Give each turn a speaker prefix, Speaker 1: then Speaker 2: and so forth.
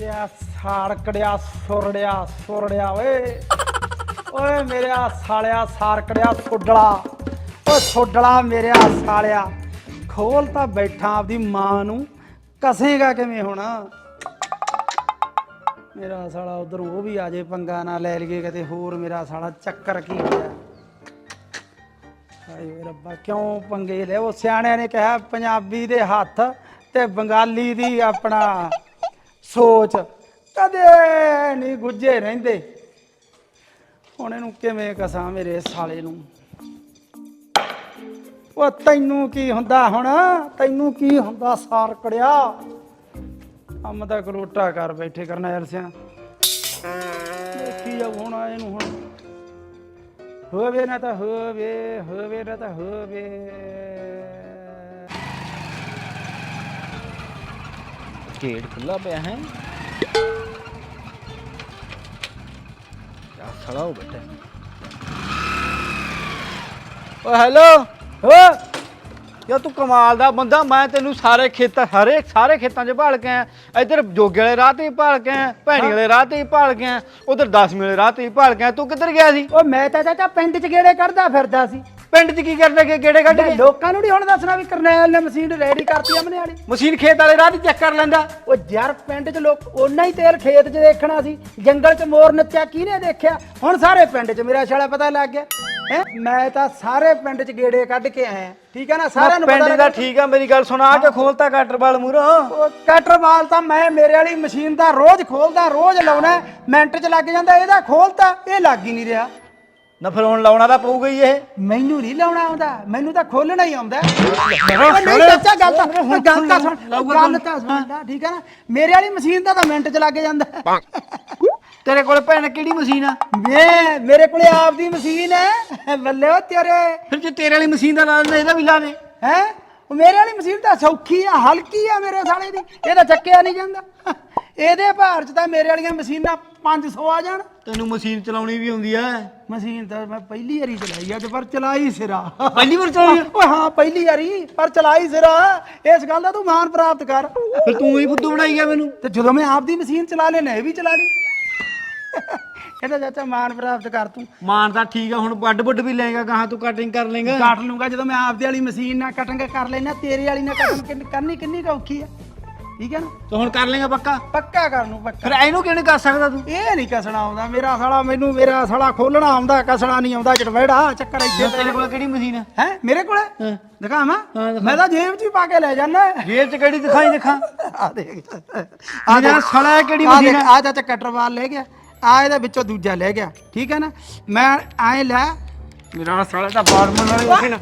Speaker 1: ਮੇਰਿਆ ਸਾੜਕੜਿਆ ਸੁਰੜਿਆ ਸੁਰੜਿਆ ਓਏ। ਓਏ ਮੇਰਿਆ ਸਾਲਿਆ ਸਾਰਕੜਿਆ ਸੁੱਡਲਾ। ਓ ਸੁੱਡਲਾ ਮੇਰਿਆ ਸਾਲਿਆ। ਖੋਲ ਤਾਂ ਬੈਠਾ ਆਪਦੀ ਮਾਂ ਨੂੰ। ਕਸੇਗਾ ਕਿਵੇਂ ਹੁਣ? ਮੇਰਾ ਸਾਲਾ ਉਧਰ ਉਹ ਵੀ ਆ ਜੇ, ਪੰਗਾ ਨਾ ਲੈ ਲਈਏ ਕਿਤੇ ਹੋਰ। ਮੇਰਾ ਸਾਲਾ ਚੱਕਰ ਕੀ ਹੋਇਆ ਹਾਏ ਰੱਬਾ, ਕਿਉਂ ਪੰਗੇ ਲੈ ਉਹ ਸਿਆਣਿਆਂ ਨੇ ਕਿਹਾ, ਪੰਜਾਬੀ ਦੇ ਹੱਥ ਤੇ ਬੰਗਾਲੀ ਦੀ ਆਪਣਾ ਸੋਚ। ਕਦੇ ਨਹੀਂ ਗੁੱਜੇ ਰਹਿੰਦੇ। ਹੁਣ ਇਹਨੂੰ ਕਿਵੇਂ ਕਸਾਂ ਮੇਰੇ ਸਾਲੇ ਨੂੰ? ਉਹ ਤੈਨੂੰ ਕੀ ਹੁੰਦਾ ਹੁਣ? ਤੈਨੂੰ ਕੀ ਹੁੰਦਾ ਸਾਰ ਕੜਿਆ? ਕੰਮ ਤਾਂ ਕਲੋਟਾ ਕਰ ਬੈਠੇ ਕਰਨਾ ਯਾਰ ਸਿਆ। ਕੀ ਆ ਹੁਣ ਇਹਨੂੰ ਹੁਣ। ਹੋਵੇ ਨਾ ਤਾਂ ਹੋਵੇ ਹੋਵੇ ਨਾ ਤਾਂ ਹੋਵੇ।
Speaker 2: ਗੇਟ ਖੁੱਲਾ ਪਿਆ ਹੈ। ਯਾ ਸੜਾ ਹੋ ਬੈਠਾ। ਓ ਹੈਲੋ
Speaker 1: ਹੋ
Speaker 2: ਯਾ ਤੂੰ ਕਮਾਲ ਦਾ ਬੰਦਾ ਮੈਂ ਤੈਨੂੰ ਸਾਰੇ ਖੇਤਾਂ ਸਾਰੇ ਸਾਰੇ ਖੇਤਾਂ 'ਚ ਭਾਲ ਕੇ ਆਇਆ। ਇੱਧਰ ਜੋਗੇ ਵਾਲੇ ਰਾਹ ਤੇ ਵੀ ਭਾਲ ਕੇ ਆਇਆ ਭੈਣੀ ਵਾਲੇ ਰਾਹ ਤੇ ਵੀ ਭਾਲ ਕੇ ਆਇਆ ਉਧਰ 10 ਵਾਲੇ ਰਾਹ ਤੇ ਵੀ ਭਾਲ ਕੇ ਆਇਆ। ਤੂੰ ਕਿੱਧਰ ਗਿਆ ਸੀ?
Speaker 1: ਉਹ ਮੈਂ ਤਾਂ ਚਾਚਾ ਪਿੰਡ 'ਚ ਗੇੜੇ ਕੱਢਦਾ ਫਿਰਦਾ ਸੀ।
Speaker 2: ਪਿੰਡ 'ਚ ਕੀ ਕਰਨ ਲੱਗੇ ਗੇੜੇ ਕੱਢ ਕੇ?
Speaker 1: ਲੋਕਾਂ ਨੂੰ ਨਹੀਂ ਹੁਣ ਦੱਸਣਾ ਵੀ ਕਰਨੈਲ ਨੇ ਮਸ਼ੀਨ ਰੈਡੀ ਕਰਤੀ ਅਮਨੇ ਵਾਲੀ
Speaker 2: ਮਸ਼ੀਨ ਖੇਤ ਵਾਲੇ ਰਾਹ ਤੇ ਚੈੱਕ ਕਰ ਲੈਂਦਾ।
Speaker 1: ਉਹ ਯਾਰ ਪਿੰਡ 'ਚ ਲੋਕ ਓਨਾ ਹੀ ਤੇਲ ਖੇਤ 'ਚ ਦੇਖਣਾ ਸੀ ਜੰਗਲ 'ਚ ਮੋਰ ਨੱਚਿਆ ਕਿਹਨੇ ਦੇਖਿਆ? ਹੁਣ ਸਾਰੇ ਪਿੰਡ 'ਚ ਮੇਰਾ ਛਾਲਾ ਪਤਾ ਲੱਗ ਗਿਆ। ਹੈ? ਮੈਂ ਤਾਂ ਸਾਰੇ ਪਿੰਡ 'ਚ ਗੇੜੇ ਕੱਢ ਕੇ ਆਇਆ। ਠੀਕ ਹੈ ਨਾ? ਸਾਰਿਆਂ ਨੂੰ
Speaker 2: ਪਿੰਡ ਦਾ
Speaker 1: ਲੱਗ
Speaker 2: ਠੀਕ ਆ ਮੇਰੀ ਗੱਲ ਸੁਣ ਆ ਕੇ ਖੋਲਤਾ ਕਟਰ ਵਾਲ ਮੂਰੋਂ
Speaker 1: ਉਹ ਕਟਰ ਵਾਲ ਤਾਂ ਮੈਂ ਮੇਰੇ ਵਾਲੀ ਮਸ਼ੀਨ ਦਾ ਰੋਜ਼ ਖੋਲਦਾ ਰੋਜ਼ ਲਾਉਣਾ। ਮਿੰਟ 'ਚ ਲੱਗ ਜਾਂਦਾ ਇਹਦਾ ਖੋਲਤਾ ਇਹ ਲੱਗ ਹੀ ਨਹੀਂ ਰਿਹਾ।
Speaker 2: ਨਾ ਫਿਰ ਹੁਣ ਲਾਉਣਾ ਤਾਂ ਪਊਗਾ ਹੀ ਇਹ।
Speaker 1: ਮੈਨੂੰ ਨਹੀਂ ਲਾਉਣਾ ਆਉਂਦਾ ਮੈਨੂੰ ਤਾਂ ਖੋਲਣਾ ਹੀ ਆਉਂਦਾ।
Speaker 2: ਮੇਰਾ
Speaker 1: ਉਹ ਨਹੀਂ
Speaker 2: ਸਾਲਿਆ,
Speaker 1: ਚਾਚਾ ਗੱਲ ਤਾਂ
Speaker 2: ਹੁਣ
Speaker 1: ਗੱਲ ਤਾਂ ਸੁਣ
Speaker 2: ਲਾਊਗਾ
Speaker 1: ਗੱਲ ਤਾਂ ਸੁਣ ਲੈ, ਠੀਕ ਹੈ ਨਾ? ਮੇਰੇ ਵਾਲੀ ਮਸ਼ੀਨ ਦਾ ਤਾਂ ਮਿੰਟ 'ਚ ਲੱਗ ਜਾਂਦਾ।
Speaker 2: ਤੇਰੇ ਕੋਲ ਭੈਣ ਕਿਹੜੀ ਮਸ਼ੀਨ ਆ?
Speaker 1: ਮੈਂ ਮੇਰੇ ਕੋਲੇ ਆਪਦੀ ਮਸ਼ੀਨ ਹੈ। ਬੱਲੇ ਉਹ ਤੇਰੇ।
Speaker 2: ਫਿਰ ਜੇ ਤੇਰੇ ਵਾਲੀ ਮਸ਼ੀਨ ਦਾ ਲਾ ਦੇ ਇਹਦਾ ਵੀ ਲਾ ਦੇ।
Speaker 1: ਹੈ? ਮੇਰੇ ਵਾਲੀ ਮਸ਼ੀਨ ਤਾਂ ਸੌਖੀ ਆ ਹਲਕੀ ਆ ਮੇਰੇ ਸਾਲੇ ਦੀ। ਇਹਦਾ ਚੱਕਿਆ ਨਹੀਂ ਜਾਂਦਾ। ਇਹਦੇ ਭਾਰ 'ਚ ਤਾਂ ਮੇਰੇ ਵਾਲੀਆਂ ਮਸ਼ੀਨਾਂ 500 ਆ ਜਾਣ।
Speaker 2: ਤੈਨੂੰ ਮਸ਼ੀਨ ਚਲਾਉਣੀ ਵੀ ਆਉਂਦੀ ਆ।
Speaker 1: ਮਸ਼ੀਨ ਤਾਂ ਮੈਂ ਪਹਿਲੀ ਵਾਰੀ ਚਲਾਈ ਅੱਜ ਪਰ ਚਲਾਈ ਸਿਰਾ।
Speaker 2: ਪਹਿਲੀ ਵਾਰ ਚਲਾਈ
Speaker 1: ਓਏ ਹਾਂ ਪਹਿਲੀ ਵਾਰੀ ਪਰ ਚਲਾਈ ਸਿਰਾ। ਇਸ ਗੱਲ ਦਾ ਤੂੰ ਮਾਣ ਪ੍ਰਾਪਤ ਕਰ।
Speaker 2: ਫਿਰ ਤੂੰ ਹੀ ਫੁੱਦੂ ਬਣਾਈ ਗਿਆ ਮੈਨੂੰ।
Speaker 1: ਤੇ ਜਦੋਂ ਮੈਂ ਆਪਦੀ ਮਸ਼ੀਨ ਚਲਾ ਲੈਣਾ ਇਹ ਵੀ ਚਲਾ ਲਈ। ਇਹਦਾ ਚਾਚਾ ਮਾਣ ਪ੍ਰਾਪਤ ਕਰ ਤੂੰ।
Speaker 2: ਮਾਨ ਤਾਂ ਠੀਕ ਆ ਹੁਣ ਵੱਡ ਵੱਡ ਵੀ ਲਏਗਾ ਗਾਹਾਂ ਤੂੰ ਕਟਿੰਗ ਕਰ ਲੇਗਾ
Speaker 1: ਕੱਟ ਲੂੰਗਾ ਜਦੋਂ ਮੈਂ ਆਪਦੀ ਵਾਲੀ ਮਸ਼ੀਨ ਨਾਲ ਕਟਿੰਗ ਕਰ ਲੈਣਾ ਤੇਰੇ ਵਾਲੀ ਨਾਲ ਕਟਿੰਗ ਕਰਨੀ ਕਿੰਨੀ ਕੁ ਔਖੀ ਆ। ਠੀਕ ਹੈ ਨਾ?
Speaker 2: ਤੂੰ ਹੁਣ ਕਰ ਲੇਗਾ ਪੱਕਾ?
Speaker 1: ਪੱਕਾ ਕਰ ਨੂੰ ਪੱਕਾ।
Speaker 2: ਫਿਰ ਇਹਨੂੰ ਕਿਉਂ ਨਹੀਂ ਕਰ ਸਕਦਾ ਤੂੰ?
Speaker 1: ਇਹ ਨਹੀਂ ਕਸਣਾ ਆਉਂਦਾ ਮੇਰਾ ਸਾਲਾ ਮੈਨੂੰ ਮੇਰਾ ਸਾਲਾ ਖੋਲਣਾ ਆਉਂਦਾ ਕਸਣਾ ਨਹੀਂ ਆਉਂਦਾ ਚਟਵੇੜਾ ਚੱਕਰ ਇੱਥੇ
Speaker 2: ਤੇਰੇ ਕੋਲ ਕਿਹੜੀ ਮਸ਼ੀਨ ਆ?
Speaker 1: ਹੈ? ਮੇਰੇ ਕੋਲ?
Speaker 2: ਹਾਂ।
Speaker 1: ਦਿਖਾਵਾਂ
Speaker 2: ਹਾਂ, ਦਿਖਾ।
Speaker 1: ਮੈਂ ਤਾਂ ਜੇਬ 'ਚ ਹੀ ਪਾ ਕੇ ਲੈ ਜਾਣਾ
Speaker 2: ਜੇਬ 'ਚ ਕਿਹੜੀ ਦਿਖਾਈ ਦਿਖਾ।
Speaker 1: ਆ ਦੇਖ।
Speaker 2: ਆ ਜਾ ਸਾਲਾ ਇਹ ਕਿਹੜੀ
Speaker 1: ਆ
Speaker 2: ਮਸ਼ੀਨ ਆ?
Speaker 1: ਆ ਚਾਚਾ ਕਟਰਵਾਲ ਲੈ ਗਿਆ। ਆ ਇਹਦੇ ਵਿੱਚੋਂ ਦੂਜਾ ਲੈ ਗਿਆ। ਠੀਕ ਹੈ ਨਾ? ਮੈਂ ਐ ਲੈ।
Speaker 2: ਮੇਰਾ ਸਾਲਾ ਤਾਂ ਬਾੜ ਮਨ ਵਾਲੀ ਮਸ਼ੀਨ
Speaker 1: ਆ!